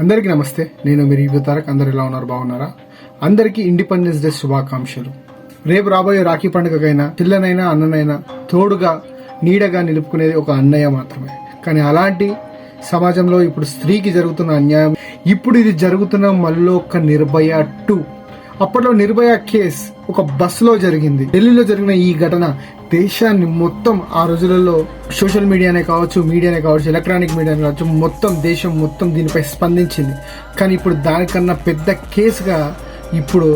అందరికీ నమస్తే. నేను మీరు యువ తారక్. అందరు ఎలా ఉన్నారు? బాగున్నారా? అందరికీ ఇండిపెండెన్స్ డే శుభాకాంక్షలు. రేపు రాబోయే రాఖీ పండుగకైనా పిల్లనైనా అన్ననైనా తోడుగా నీడగా నిలుపుకునేది ఒక అన్నయ్య మాత్రమే. కానీ అలాంటి సమాజంలో ఇప్పుడు స్త్రీకి జరుగుతున్న అన్యాయం ఇప్పుడు ఇది జరుగుతున్న మళ్ళీ ఒక నిర్భయ టూ. అప్పట్లో నిర్భయ కేస్ ఒక బస్సులో జరిగింది. ఢిల్లీలో జరిగిన ఈ ఘటన దేశాన్ని మొత్తం ఆ రోజులలో సోషల్ మీడియానే కావచ్చు మీడియానే కావచ్చు ఎలక్ట్రానిక్ మీడియానే కావచ్చు మొత్తం దేశం మొత్తం దీనిపై స్పందించింది. కానీ ఇప్పుడు దానికన్నా పెద్ద కేసుగా ఇప్పుడు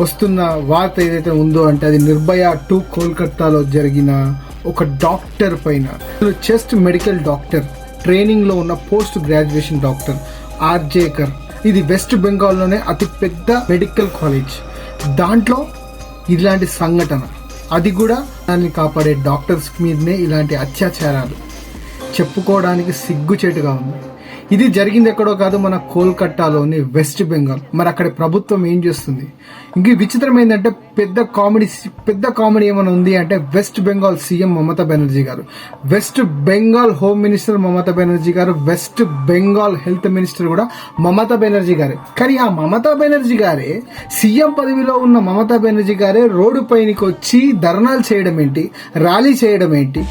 వస్తున్న వార్త ఏదైతే ఉందో అంటే అది నిర్భయ టూ కోల్కత్తాలో జరిగిన ఒక డాక్టర్ పైన. చెస్ట్ మెడికల్ డాక్టర్ ట్రైనింగ్లో ఉన్న పోస్ట్ గ్రాడ్యుయేషన్ డాక్టర్ ఆర్జేకర్ ఇది వెస్ట్ బెంగాల్లోనే అతి పెద్ద మెడికల్ కాలేజ్. దాంట్లో ఇలాంటి సంఘటన. అది కూడా దాన్ని కాపాడే డాక్టర్స్ మీదనే ఇలాంటి అత్యాచారాలు. చెప్పుకోవడానికి సిగ్గుచేటుగా ఉంది. ఇది జరిగింది ఎక్కడో కాదు మన కోల్కట్టాలోని వెస్ట్ బెంగాల్. మరి అక్కడ ప్రభుత్వం ఏం చేస్తుంది? ఇంక విచిత్రం ఏంటంటే పెద్ద కామెడీ పెద్ద కామెడీ ఏమైనా ఉంది అంటే వెస్ట్ బెంగాల్ సీఎం మమతా బెనర్జీ గారు. West Bengal home minister Mamata Banerjee గారు వెస్ట్ బెంగాల్ హెల్త్ మినిస్టర్ కూడా మమతా బెనర్జీ గారే. కానీ ఆ మమతా బెనర్జీ గారే సీఎం పదవిలో ఉన్న మమతా బెనర్జీ గారే రోడ్డు పైనకి వచ్చి ధర్నాలు చేయడం ఏంటి ర్యాలీ చేయడం ఏంటి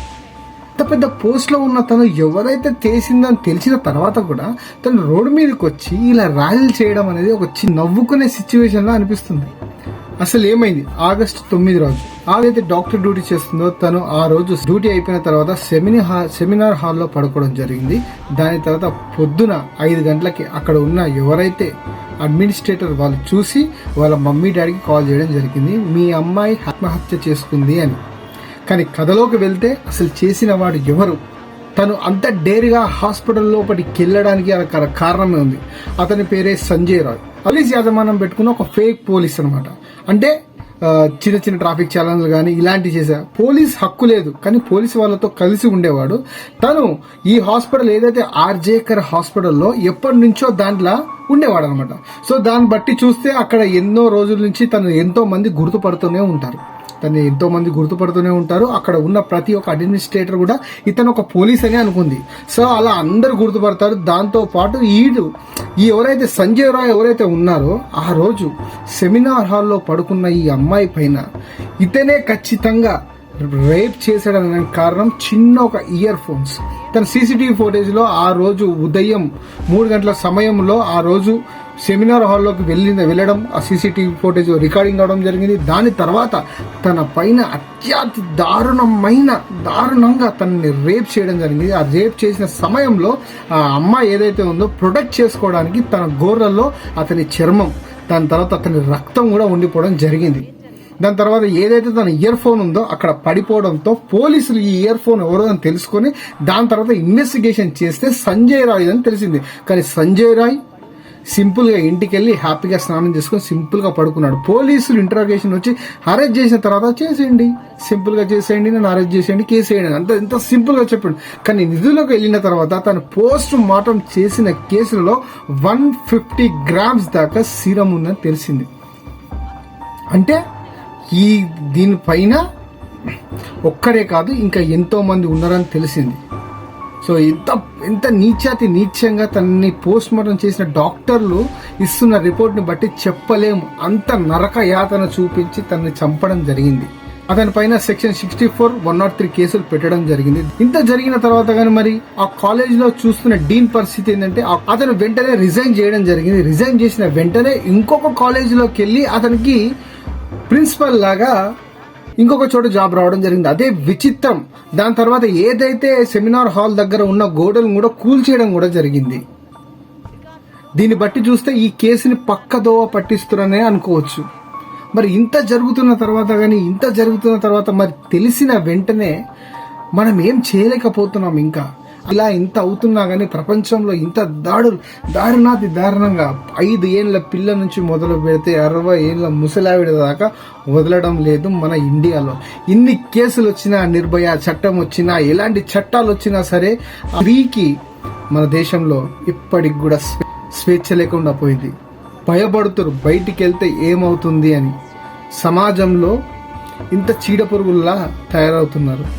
పెద్ద పెద్ద పోస్ట్లో ఉన్న తను ఎవరైతే చేసిందని తెలిసిన తర్వాత కూడా తను రోడ్డు మీదకి వచ్చి ఇలా ర్యాలీలు చేయడం అనేది ఒక చిన్న నవ్వుకునే సిచ్యువేషన్లో అనిపిస్తుంది. అసలు ఏమైంది? ఆగస్టు తొమ్మిది రోజు. ఆగైతే డాక్టర్ డ్యూటీ చేస్తుందో తను ఆ రోజు డ్యూటీ అయిపోయిన తర్వాత సెమినార్ హాల్ సెమినార్ హాల్లో పడుకోవడం జరిగింది. దాని తర్వాత పొద్దున ఐదు గంటలకి అక్కడ ఉన్న ఎవరైతే అడ్మినిస్ట్రేటర్ వాళ్ళు చూసి వాళ్ళ మమ్మీ డాడీకి కాల్ చేయడం జరిగింది. మీ అమ్మాయి ఆత్మహత్య చేసుకుంది అని. కానీ కథలోకి వెళ్తే అసలు చేసిన వాడు ఎవరు? తను అంత డేరిగా హాస్పిటల్ లోపలికి వెళ్ళడానికి అక్కడ కారణమే ఉంది. అతని పేరే సంజయ్ రాయ్. పోలీస్ యాజమానం పెట్టుకున్న ఒక ఫేక్ పోలీస్ అనమాట అంటే చిన్న చిన్న ట్రాఫిక్ ఛాలెంజ్లు కానీ ఇలాంటివి చేశారు పోలీస్ హక్కు లేదు. కానీ పోలీస్ వాళ్ళతో కలిసి ఉండేవాడు. తను ఈ హాస్పిటల్ ఏదైతే ఆర్జేకర్ హాస్పిటల్లో ఎప్పటి నుంచో దాంట్లో ఉండేవాడు అనమాట సో దాన్ని బట్టి చూస్తే అక్కడ ఎన్నో రోజుల నుంచి తను ఎంతో మంది గుర్తుపడుతూనే ఉంటారు. తను ఎంతో మంది గుర్తుపడుతూనే ఉంటారు. అక్కడ ఉన్న ప్రతి ఒక్క అడ్మినిస్ట్రేటర్ కూడా ఇతను ఒక పోలీస్ అని అనుకుంది. సో అలా అందరు గుర్తుపడతారు. దాంతో పాటు ఈడు ఈ ఎవరైతే సంజయ్ రాయ్ ఎవరైతే ఉన్నారో ఆ రోజు సెమినార్ హాల్లో పడుకున్న ఈ అమ్మాయి పైన ఇతనే ఖచ్చితంగా రేప్ చేశాడనే కారణం చిన్న ఒక ఇయర్ ఫోన్స్ తన సీసీటీవీ ఫోటేజ్లో ఆ రోజు ఉదయం మూడు గంటల సమయంలో ఆ రోజు సెమినార్ హాల్లోకి వెళ్ళిన వెళ్ళడం ఆ సీసీటీవీ ఫోటేజ్ రికార్డింగ్ అవడం జరిగింది. దాని తర్వాత తన పైన అత్యంత దారుణమైన దారుణంగా తనని రేప్ చేయడం జరిగింది. ఆ రేప్ చేసిన సమయంలో ఆ అమ్మాయి ఏదైతే ఉందో ప్రొటెక్ట్ చేసుకోవడానికి తన గోర్రల్లో అతని చర్మం దాని తర్వాత అతని రక్తం కూడా ఉండిపోవడం జరిగింది. దాని తర్వాత ఏదైతే తన ఇయర్ ఫోన్ ఉందో అక్కడ పడిపోవడంతో పోలీసులు ఈ ఇయర్ ఫోన్ ఎవరో అని తెలుసుకొని దాని తర్వాత ఇన్వెస్టిగేషన్ చేస్తే సంజయ్ రాయ్ అని తెలిసింది. కానీ సంజయ్ రాయ్ సింపుల్గా ఇంటికి వెళ్ళి హ్యాపీగా స్నానం చేసుకొని సింపుల్గా పడుకున్నాడు. పోలీసులు ఇంటరాగేషన్ వచ్చి అరెస్ట్ చేసిన తర్వాత చేసేయండి. సింపుల్గా చేసేయండి నన్ను అరెస్ట్ చేసేయండి కేసేయండి అంత ఎంత సింపుల్గా చెప్పాడు. కానీ నిధులకు వెళ్ళిన తర్వాత తను పోస్ట్ మార్టం చేసిన కేసులలో వన్ ఫిఫ్టీ గ్రామ్స్ దాకా సీరం ఉందని తెలిసింది. అంటే ఈ దీనిపైన ఒక్కడే కాదు ఇంకా ఎంతోమంది ఉన్నారని తెలిసింది. సో ఇంత ఇంత నీచాతి నీచంగా తనని పోస్ట్ మార్టం చేసిన డాక్టర్లు ఇస్తున్న రిపోర్ట్ని బట్టి చెప్పలేము. అంత నరక యాతన చూపించి తనని చంపడం జరిగింది. అతని పైన section sixty four one nought three కేసులు పెట్టడం జరిగింది. ఇంత జరిగిన తర్వాత కానీ మరి ఆ కాలేజ్లో చూస్తున్న డీన్ పరిస్థితి ఏంటంటే అతను వెంటనే రిజైన్ చేయడం జరిగింది. రిజైన్ చేసిన వెంటనే ఇంకొక కాలేజ్లోకి వెళ్ళి అతనికి ప్రిన్సిపల్ లాగా ఇంకొక చోట జాబ్ రావడం జరిగింది. అదే విచిత్రం. దాని తర్వాత ఏదైతే సెమినార్ హాల్ దగ్గర ఉన్న గోడలను కూడా కూల్చేయడం కూడా జరిగింది. దీన్ని బట్టి చూస్తే ఈ కేసుని పక్కదోవ పట్టిస్తున్నారనే అనుకోవచ్చు. మరి ఇంత జరుగుతున్న తర్వాత కానీ ఇంత జరుగుతున్న తర్వాత మరి తెలిసిన వెంటనే మనం ఏం చేయలేకపోతున్నాం ఇంకా. ఇలా ఇంత అవుతున్నా కానీ ప్రపంచంలో ఇంత దాడు దారుణాతి దారుణంగా ఐదు ఏళ్ళ పిల్ల నుంచి మొదలు పెడితే అరవై ఏళ్ళ ముసలావిడ దాకా వదలడం లేదు మన ఇండియాలో. ఇన్ని కేసులు వచ్చినా నిర్భయ చట్టం వచ్చినా ఎలాంటి చట్టాలు వచ్చినా సరే స్త్రీకి మన దేశంలో ఇప్పటికి కూడా స్వేచ్ఛ లేకుండా పోయింది. భయపడుతురు బయటికి వెళ్తే ఏమవుతుంది అని. సమాజంలో ఇంత చీడ పురుగుల్లా తయారవుతున్నారు.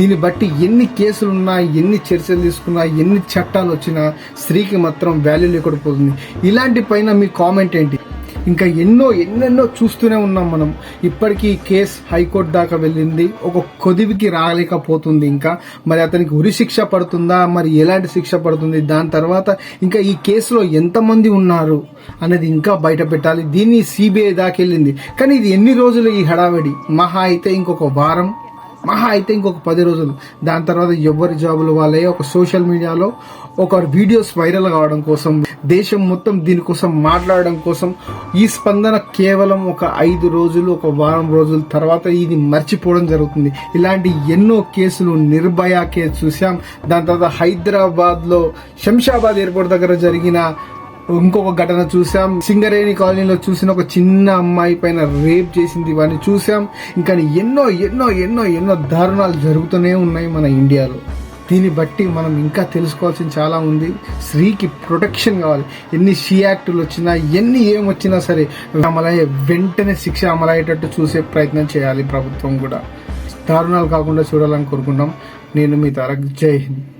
దీన్ని బట్టి ఎన్ని కేసులు ఉన్నా ఎన్ని చర్చలు తీసుకున్నా ఎన్ని చట్టాలు వచ్చినా స్త్రీకి మాత్రం వాల్యూ లేకుండా పోతుంది ఇలాంటి పైన మీ కామెంట్ ఏంటి? ఇంకా ఎన్నో ఎన్నెన్నో చూస్తూనే ఉన్నాం మనం. ఇప్పటికీ కేసు హైకోర్టు దాకా వెళ్ళింది. ఒక కొదివికి రాలేకపోతుంది ఇంకా. మరి అతనికి ఉరి శిక్ష పడుతుందా? మరి ఎలాంటి శిక్ష పడుతుంది? దాని తర్వాత ఇంకా ఈ కేసులో ఎంతమంది ఉన్నారు అనేది ఇంకా బయట పెట్టాలి. దీన్ని సిబిఐ దాకా వెళ్ళింది. కానీ ఇది ఎన్ని రోజులు ఈ హడావిడి? మహా అయితే ఇంకొక వారం. మహా అయితే ఇంకొక పది రోజులు. దాని తర్వాత ఎవరి జాబులు వాళ్ళే ఒక సోషల్ మీడియాలో ఒక వీడియోస్ వైరల్ కావడం కోసం దేశం మొత్తం దీనికోసం మాట్లాడడం కోసం ఈ స్పందన కేవలం ఒక ఐదు రోజులు ఒక వారం రోజుల తర్వాత ఇది మర్చిపోవడం జరుగుతుంది. ఇలాంటి ఎన్నో కేసులు నిర్భయ కేసు చూసాం దాని తర్వాత హైదరాబాద్లో శంషాబాద్ ఎయిర్పోర్ట్ దగ్గర జరిగిన ఇంకొక ఘటన చూసాం సింగరేణి కాలనీలో చూసిన ఒక చిన్న అమ్మాయి పైన రేప్ చేసింది. ఇవన్నీ చూసాం ఇంకా ఎన్నో ఎన్నో ఎన్నో ఎన్నో దారుణాలు జరుగుతూనే ఉన్నాయి మన ఇండియాలో. దీన్ని బట్టి మనం ఇంకా తెలుసుకోవాల్సింది చాలా ఉంది. స్త్రీకి ప్రొటెక్షన్ కావాలి. ఎన్ని షీ యాక్టులు వచ్చినా ఎన్ని ఏం వచ్చినా సరే అమలయ్యే వెంటనే శిక్ష అమలయ్యేటట్టు చూసే ప్రయత్నం చేయాలి ప్రభుత్వం కూడా. దారుణాలు కాకుండా చూడాలని కోరుకుంటాం నేను మీ తారక్. జై హింద్.